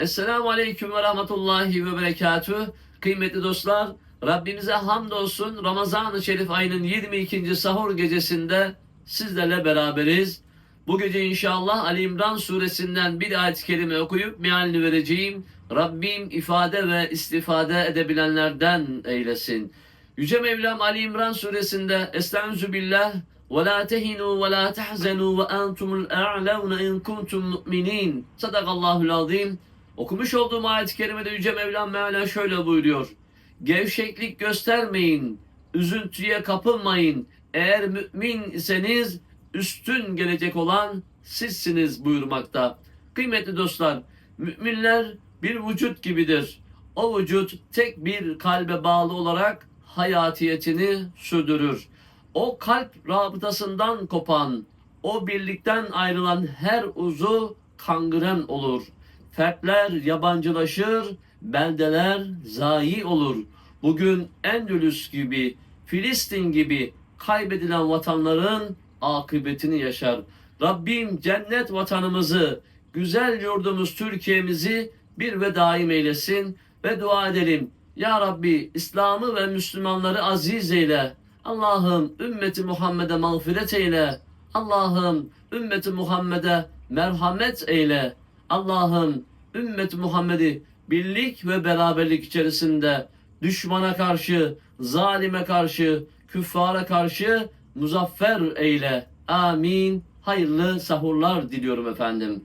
Esselamu Aleyküm ve Rahmetullahi ve Berekatüh. Kıymetli dostlar, Rabbimize hamdolsun Ramazan-ı Şerif ayının 22. sahur gecesinde sizlerle beraberiz. Bu gece inşallah Ali İmran suresinden bir ayet-i kerime okuyup mealini vereceğim. Rabbim ifade ve istifade edebilenlerden eylesin. Yüce Mevlam Ali İmran suresinde Estaizu billah ve la tehinu ve la tahzenu ve entumul a'launa in kuntum mu'minin. Sadakallahul azim. Okumuş olduğum ayet-i kerimede Yüce Mevlam Meala şöyle buyuruyor. Gevşeklik göstermeyin, üzüntüye kapılmayın. Eğer mümin iseniz üstün gelecek olan sizsiniz buyurmakta. Kıymetli dostlar, müminler bir vücut gibidir. O vücut tek bir kalbe bağlı olarak hayatiyetini sürdürür. O kalp rabıtasından kopan, o birlikten ayrılan her uzu kangren olur. Fertler yabancılaşır, beldeler zayi olur. Bugün Endülüs gibi, Filistin gibi kaybedilen vatanların akıbetini yaşar. Rabbim cennet vatanımızı, güzel yurdumuz Türkiye'mizi bir ve daim eylesin ve dua edelim. Ya Rabbi İslam'ı ve Müslümanları aziz eyle. Allah'ım ümmeti Muhammed'e mağfiret eyle. Allah'ım ümmeti Muhammed'e merhamet eyle. Allah'ım ümmeti Muhammed'i birlik ve beraberlik içerisinde düşmana karşı, zalime karşı, küffara karşı muzaffer eyle. Amin. Hayırlı sahurlar diliyorum efendim.